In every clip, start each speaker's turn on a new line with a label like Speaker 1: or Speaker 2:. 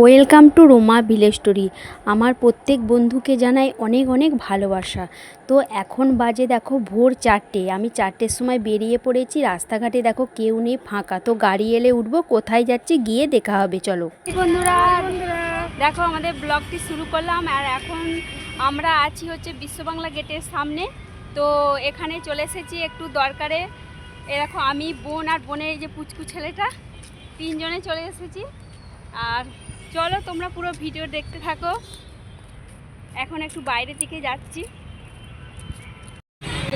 Speaker 1: Welcome to Roma village story. আমার প্রত্যেক বন্ধুকে জানাই অনেক অনেক ভালোবাসা। তো এখন বাজে দেখো ভোর চারটে। আমি চারটের সময় বেরিয়ে পড়েছি। রাস্তাঘাটে দেখো কেউ নেই, ফাঁকা। তো গাড়ি এলে উঠবো, কোথায় যাচ্ছি গিয়ে দেখা হবে, চলো। বন্ধুরা, দেখো আমাদের ব্লগটি শুরু করলাম আর এখন আমরা আছি হচ্ছে বিশ্ববাংলা গেটের সামনে। তো এখানে চলে এসেছি একটু দরকারে। এ দেখো, আমি বোন আর বোনের এই যে পুচকু ছেলেটা, তিনজনে চলে এসেছি। আর চলো তোমরা পুরো ভিডিও দেখতে থাকো। এখন একটু বাইরের দিকে যাচ্ছি।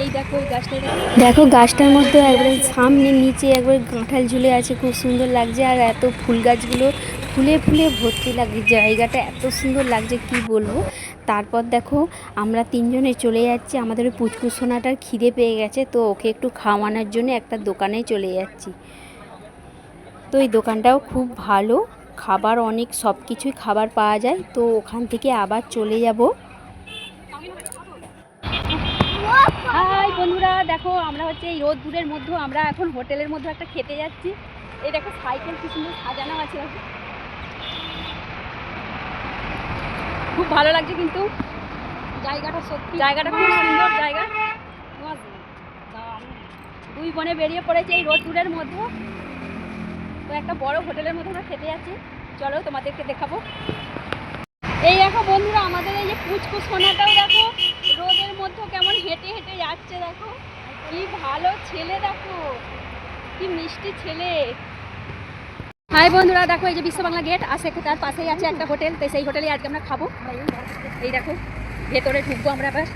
Speaker 1: এই দেখো গাছটা দেখো। গাছটার মধ্যে একবারে সামনে নিচে একবার গাঁঠাল ঝুলে আছে, খুব সুন্দর লাগছে। আর এত ফুল গাছগুলো ফুলে ফুলে ভর্তি লাগে, জায়গাটা এত সুন্দর লাগছে, কি বলব? তারপর দেখো, আমরা তিনজনে চলে যাচ্ছি। আমাদের পুচকু সোনাটার খিদে পেয়ে গেছে, তো ওকে একটু খাওয়ানোর জন্য একটা দোকানে চলে যাচ্ছি। তো এই দোকানটাও খুব ভালো। খাবার অনেক সব কিছুই খাবার পাওয়া যায়। তো ওখান থেকে আবার চলে যাব। হাই বন্ধুরা দেখো আমরা হচ্ছে এই রোদপুরের মধ্যে আমরা এখন হোটেলের মধ্যে একটা খেতে যাচ্ছি। এই দেখো সাইকেল কি সুন্দর সাজানো আছে। খুব ভালো লাগছে কিন্তু। জায়গাটা সত্যি জায়গাটা খুব সুন্দর জায়গা। দুই বনে বেরিয়ে পড়েছে এই রোদপুরের মধ্যে। একটা বড় হোটেলের মধ্যে আমরা খেতে যাচ্ছি। চলো তোমাদেরকে দেখাবো। এই দেখো বন্ধুরা, আমাদের এই যে পুচকু সোনাটাও দেখো, রোদের মধ্যে কেমন হেঁটে হেঁটে যাচ্ছে দেখো। কি ভালো ছেলে দেখো, কি মিষ্টি ছেলে। হাই বন্ধুরা, দেখো এই যে বিশ্ব বাংলা গেট আছে তার পাশেই আছে একটা হোটেল, তো সেই হোটেলে আজকে আমরা খাব। এই দেখো, ভেতরে ঢুকবো আমরা আবার।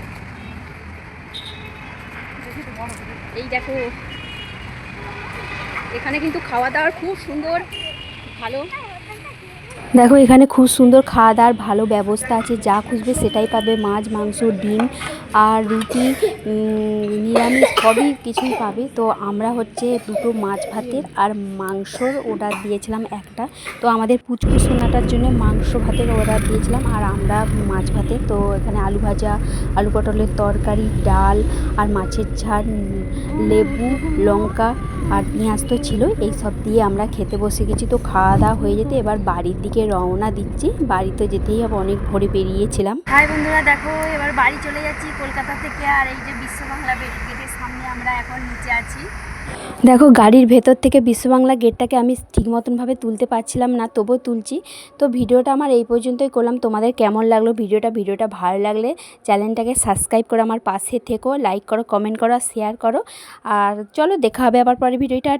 Speaker 1: এই দেখো এখানে কিন্তু খাওয়া দাওয়ার খুব সুন্দর ভালো দেখো, এখানে খুব সুন্দর খাওয়া দাওয়ার ভালো ব্যবস্থা আছে। যা খুঁজবে সেটাই পাবে। মাছ, মাংস, ডিম আর রুটি নিরামিষ, সবই কিছুই পাবে। তো আমরা হচ্ছে দুটো মাছ ভাতের আর মাংসর অর্ডার দিয়েছিলাম একটা। তো আমাদের পুচকু সোনাটার জন্য মাংস ভাতের অর্ডার দিয়েছিলাম। আর আমরা মাছ ভাতের, তো এখানে আলু ভাজা, আলু পটলের তরকারি, ডাল আর মাছের ঝাল, লেবু, লঙ্কা আর পেঁয়াজ তো ছিল এই সব দিয়ে আমরা খেতে বসে গেছি। তো খাওয়া দাওয়া হয়ে যেতে এবার বাড়ির দিকে রওনা দিচ্ছি। বাড়িতে যেতেই হবে অনেক ভোরে বেরিয়েছিলাম। হাই বন্ধুরা দেখো এবার বাড়ি চলে যাচ্ছি কলকাতা থেকে আর এই যে বিশ্ব বাংলা গেটের সামনে আমরা এখন নিচে আছি। দেখো গাড়ির ভেতর থেকে বিশ্ববাংলা গেটটাকে আমি ঠিক মতনভাবে তুলতে পারছিলাম না তবুও তুলছি। তো ভিডিওটা আমার এই পর্যন্তই করলাম। তোমাদের কেমন লাগল ভিডিওটা? ভিডিওটা ভালো লাগলে চ্যানেলটাকে সাবস্ক্রাইব করে আমার পাশে থেকো লাইক করো কমেন্ট করো শেয়ার করো। আর চলো দেখা হবে আবার পরে ভিডিওটা।